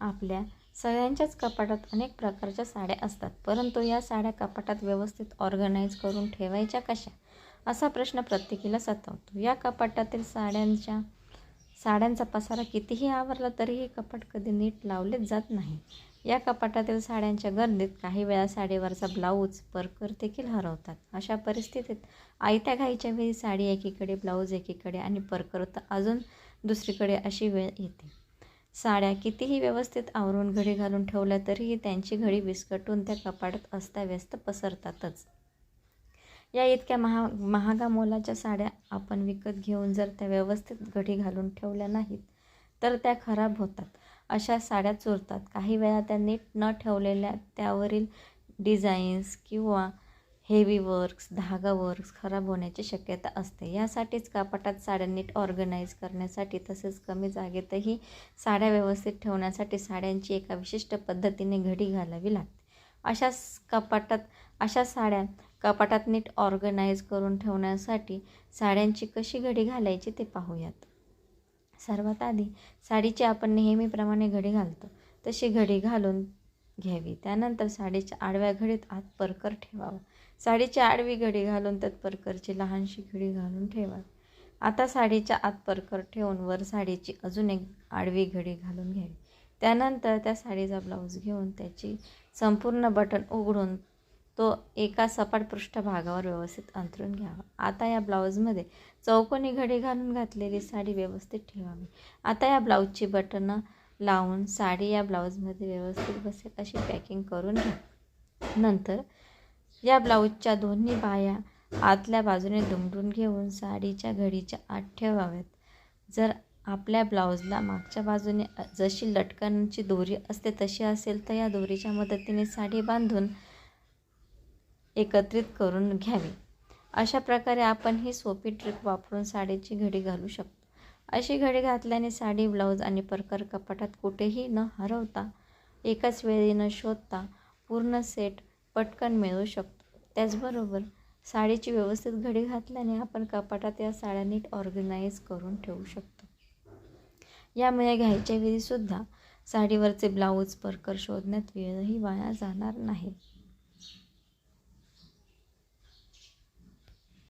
आपल्या सगळ्यांच्याच कपाटात अनेक प्रकारच्या साड्या असतात. परंतु या साड्या कपाटात व्यवस्थित ऑर्गनाईज करून ठेवायच्या कशा? असा प्रश्न प्रत्येकीला सतावतो. या कपाटातील साड्यांच्या साड्यांचा पसारा कितीही आवरला तरीही कपाट कधी नीट लावलेच जात नाही. या कपाटातील साड्यांच्या गर्दीत काही वेळा साडीवरचा ब्लाऊज परकर देखील हरवतात. अशा परिस्थितीत आयत्या घाईच्या वेळी साडी एकीकडे ब्लाऊज एकीकडे आणि परकर तर अजून दुसरीकडे अशी वेळ येते. साड्या कितीही व्यवस्थित आवरून घडी घालून ठेवल्या तरीही त्यांची घडी विस्कटून त्या कपाटात अस्ताव्यस्त पसरतातच. या इतक्या महा महागा मोलाच्या साड्या आपण विकत घेऊन जर त्या व्यवस्थित घडी घालून ठेवल्या नाहीत तर त्या खराब होतात. अशा साड्या चोरतात. काही वेळा त्या नीट न ठेवलेल्या त्यावरील डिझाईन्स किंवा हेवी वर्क्स धागा वर्क्स खराब होण्याची शक्यता असते. यासाठीच कपाटात साड्या नीट ऑर्गनाईज करण्यासाठी तसेच कमी जागेतही साड्या व्यवस्थित ठेवण्यासाठी साड्यांची एका विशिष्ट पद्धतीने घडी घालावी लागते. अशा कपाटात अशा साड्या कपाटात नीट ऑर्गनाईज करून ठेवण्यासाठी साड्यांची कशी घडी घालायची ते पाहूयात. सर्वात आधी साडीची आपण नेहमीप्रमाणे घडी घालतो. तशी घडी घालून घ्यावी. त्यानंतर साडीच्या आडव्या घडीत आत परकर ठेवावा. साडीची आडवी घडी घालून त्यात परकरची लहानशी घडी घालून ठेवावी. आता साडीच्या आत परकर ठेवून वर साडीची अजून एक आडवी घडी घालून घ्यावी. त्यानंतर त्या साडीचा ब्लाऊज घेऊन त्याची संपूर्ण बटन उघडून तो एका सपाट पृष्ठभागावर व्यवस्थित अंथरून घ्यावा. आता या ब्लाऊजमध्ये चौकोनी घडी घालून घातलेली साडी व्यवस्थित ठेवावी. आता या ब्लाऊजची बटनं लावून साडी या ब्लाऊजमध्ये व्यवस्थित बसेल अशी पॅकिंग करून घ्या. नंतर या ब्लाऊजच्या दोन्ही बाया आतल्या बाजूने दुमडून घेऊन साडीच्या घडीच्या आत ठेवाव्यात. जर आपल्या ब्लाऊजला मागच्या बाजूने जशी लटकनची दोरी असते तशी असेल तर या दोरीच्या मदतीने साडी बांधून एकत्रित करून घ्यावी. अशा प्रकारे आपण ही सोपी ट्रिक वापरून साडीची घडी घालू शकतो. अशी घडी घातल्याने साडी ब्लाऊज आणि परकर कपाटात कुठेही न हरवता एकाच वेळी न शोधता पूर्ण सेट पटकन मिळू शकतो. त्याचबरोबर साडीची व्यवस्थित घडी घातल्याने आपण कपाटात या साड्या नीट ऑर्गनाईज करून ठेवू शकतो. यामुळे घ्यायच्या वेळीसुद्धा साडीवरचे ब्लाऊज परकर शोधण्यात वेळही वाया जाणार नाही.